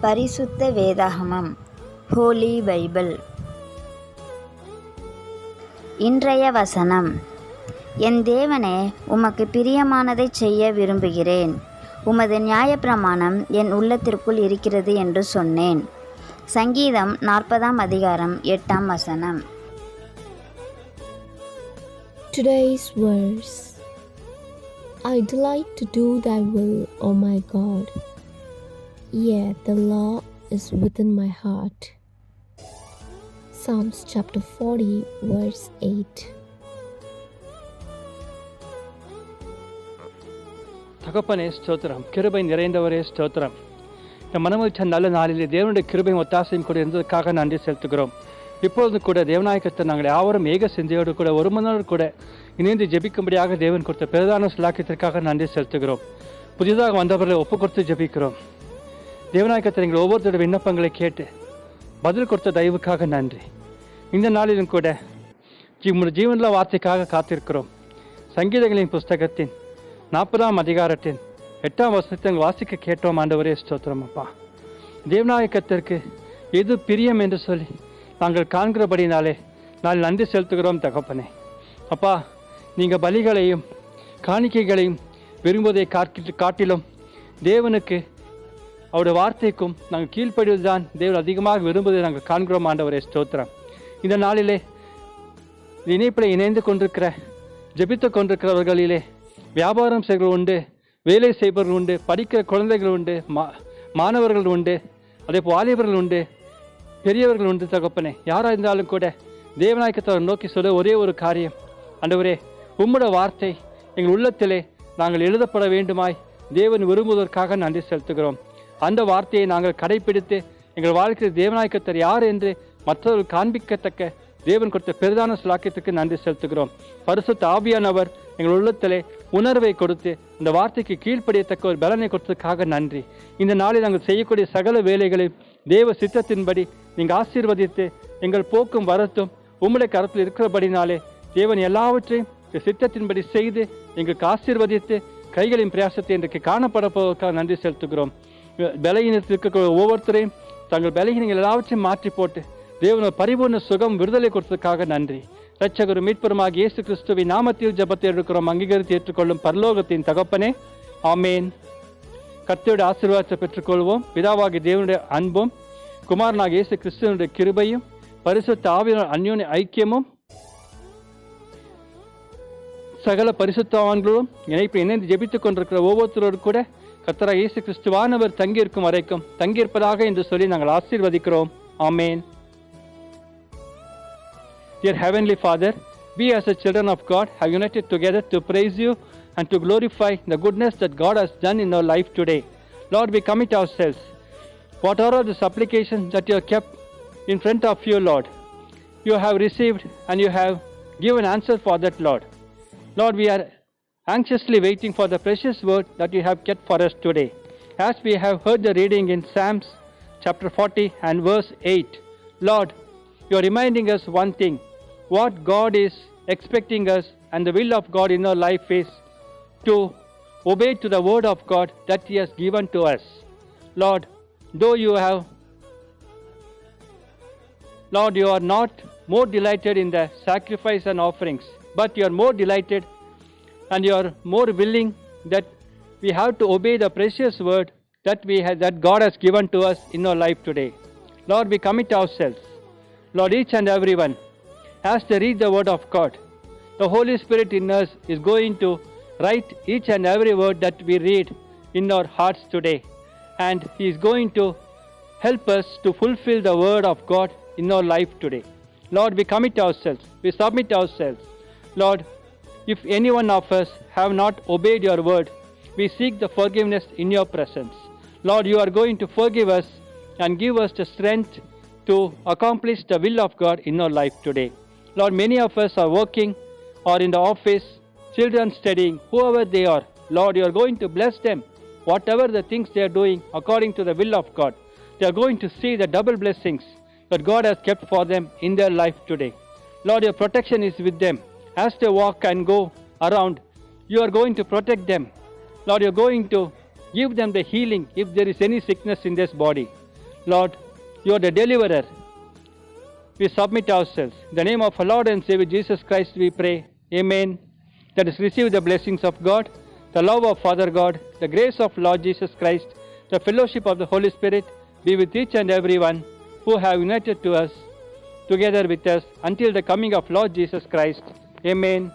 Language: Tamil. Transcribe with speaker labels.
Speaker 1: பரிசுத்த வேதாகமம் ஹோலி பைபிள் இன்றைய வசனம் என் தேவனே உமக்கு பிரியமானதைச் செய்ய விரும்புகிறேன். உமது நியாயப்பிரமாணம் என் உள்ளத்திற்குள் இருக்கிறது என்று சொன்னேன். சங்கீதம் நாற்பதாம் அதிகாரம் எட்டாம் வசனம்.
Speaker 2: Today's verse. I delight to do thy will, O my God. Yea, the law is within my heart. Psalms chapter 40, verse 8.
Speaker 3: தகப்பனே ஸ்தோத்திரம். கிருபை நிறைந்தவரே ஸ்தோத்திரம். இந்த மனமளிச்ச நல்ல நாளிலே தேவனுடைய கிருபையும் ஒத்தாசையும் கூட இருந்ததுக்காக நன்றி செலுத்துகிறோம். இப்பொழுது கூட தேவநாயகத்தை நாங்கள் யாவரும் ஏக சிந்தையோடு கூட ஒரு மனோடு கூட இணைந்து ஜெபிக்கும்படியாக தேவன் கொடுத்த பிரதான சுலாக்கியத்திற்காக நன்றி செலுத்துகிறோம். புதிதாக வந்தவர்களை ஒப்பு கொடுத்து ஜெபிக்கிறோம். தேவநாயகத்தை எங்கள் ஒவ்வொருத்தருடைய விண்ணப்பங்களை கேட்டு பதில் கொடுத்த தயவுக்காக நன்றி. இந்த நாளிலும் கூட உம்முடைய ஜீவனில் வார்த்தைக்காக காத்திருக்கிறோம். சங்கீதங்களின் புஸ்தகத்தின் நாற்பதாம் அதிகாரத்தின் எட்டாம் வருஷத்தை வாசிக்க கேட்டோம். ஆண்டவரே ஸ்தோத்திரம் அப்பா. தேவநாயகத்திற்கு எது பிரியம் என்று சொல்லி நாங்கள் காண்கிறபடினாலே நான் நன்றி செலுத்துகிறோம் தகப்பனே. அப்பா நீங்கள் பலிகளையும் காணிக்கைகளையும் விரும்புவதை காட்டிலும் தேவனுக்கு அவருடைய வார்த்தைக்கும் நாங்கள் கீழ்ப்படுவதுதான் தேவர் அதிகமாக விரும்புவதை நாங்கள் காண்கிறோம் ஆண்டவரே ஸ்தோத்திரம். இந்த நாளிலே இணைப்பில் இணைந்து கொண்டிருக்கிற ஜெபித்து கொண்டிருக்கிறவர்களிலே வியாபாரம் செய்கிறவர்கள் உண்டு வேலை செய்பவர்கள் உண்டு படிக்கிற குழந்தைகள் உண்டு மா மாணவர்கள் உண்டு அதே போல் வாலிபர்கள் உண்டு பெரியவர்கள் உண்டு தகப்பனே. யாராக இருந்தாலும் கூட தேவநாயக்கத்தை நோக்கி சொல்ல ஒரே ஒரு காரியம். அண்டவரே உம்முடைய வார்த்தை எங்கள் உள்ளத்திலே நாங்கள் எழுதப்பட வேண்டுமாய் தேவன் விரும்புவதற்காக நன்றி செலுத்துகிறோம். அந்த வார்த்தையை நாங்கள் கடைபிடித்து எங்கள் வாழ்க்கையில் தேவநாயக்கத்தர் யார் என்று மற்றவர்கள் காண்பிக்கத்தக்க தேவன் கொடுத்த பெரிதான சுலாக்கியத்துக்கு நன்றி செலுத்துகிறோம். பரிசுத்த ஆவியானவர் எங்கள் உள்ளத்திலே உணர்வை கொடுத்து இந்த வார்த்தைக்கு கீழ்ப்படியத்தக்க ஒரு பலனை கொடுத்ததுக்காக நன்றி. இந்த நாளில் நாங்கள் செய்யக்கூடிய சகல வேலைகளில் தேவ சித்தத்தின்படி நீங்கள் ஆசீர்வதித்து எங்கள் போக்கும் வரத்தும் உம்முடைய கரத்தில் இருக்கிறபடினாலே தேவன் எல்லாவற்றையும் இந்த சித்தத்தின்படி செய்து எங்களுக்கு ஆசீர்வதித்து கைகளின் பிரயாசத்தை இன்றைக்கு காணப்பட போவதற்காக நன்றி செலுத்துகிறோம். பலகீனத்திற்கு ஒவ்வொருத்தரையும் தங்கள் பலகீனங்கள் எல்லாவற்றையும் மாற்றி போட்டு தேவன பரிபூர்ண சுகம் விடுதலை கொடுத்ததுக்காக நன்றி. ரட்சகரும் மீட்பருமாக இயேசு கிறிஸ்துவின் நாமத்தில் ஜபத்தை எடுக்கிறோம். அங்கீகரித்து ஏற்றுக்கொள்ளும் பரலோகத்தின் தகப்பனே ஆமேன். கர்த்தருடைய ஆசீர்வாதத்தை பெற்றுக்கொள்வோம். பிதாவாகி தேவனுடைய அன்பும் குமாரனாக இயேசு கிறிஸ்துவனுடைய கிருபையும் பரிசுத்த ஆவியான அந்யோன்ய ஐக்கியமும் சகல பரிசுத்தவான்களும் இணைப்பு இணைந்து ஜெபித்துக் கொண்டிருக்கிற ஒவ்வொருத்தரோடு கூட கர்த்தராக இயேசு கிறிஸ்துவானவர் தங்கியிருக்கும் வரைக்கும் தங்கியிருப்பதாக என்று சொல்லி நாங்கள் ஆசீர்வதிக்கிறோம் ஆமேன் Dear Heavenly Father, we as the children of God have united together to praise you and to glorify the goodness that God has done in our life today. Lord, we commit ourselves. What are the supplications that you have kept in front of you, Lord? You have received and you have given answer for that, Lord. Lord, we are anxiously waiting for the precious word that you have kept for us today. As we have heard the reading in Psalms chapter 40 and verse 8, Lord, you are reminding us one thing what God is expecting us and the will of God in our life is to obey to the word of God that He has given to us. Lord, though you have, Lord, you are not more delighted in the sacrifice and offerings, but you are more delighted and you are more willing that we have to obey the precious word that we have, that God has given to us in our life today. Lord, we commit ourselves. Lord, each and everyone has to read the word of God. The Holy Spirit in us is going to write each and every word that we read in our hearts today. And He is going to help us to fulfill the word of God in our life today. Lord, we commit ourselves, we submit ourselves. Lord, if any one of us have not obeyed your word, we seek the forgiveness in your presence. Lord, you are going to forgive us and give us the strength to accomplish the will of God in our life today. Lord, many of us are working or in the office, children studying, whoever they are. Lord, you are going to bless them, whatever the things they are doing according to the will of God. They are going to see the double blessings that God has kept for them in their life today. Lord, your protection is with them. As they walk and go around, you are going to protect them. Lord, you're going to give them the healing if there is any sickness in this body. Lord, you are the deliverer. We submit ourselves. In the name of our Lord and Savior Jesus Christ, we pray. Amen. Let us receive the blessings of God, the love of Father God, the grace of Lord Jesus Christ, the fellowship of the Holy Spirit be with each and everyone who have united to us, together with us, until the coming of Lord Jesus Christ. Amen.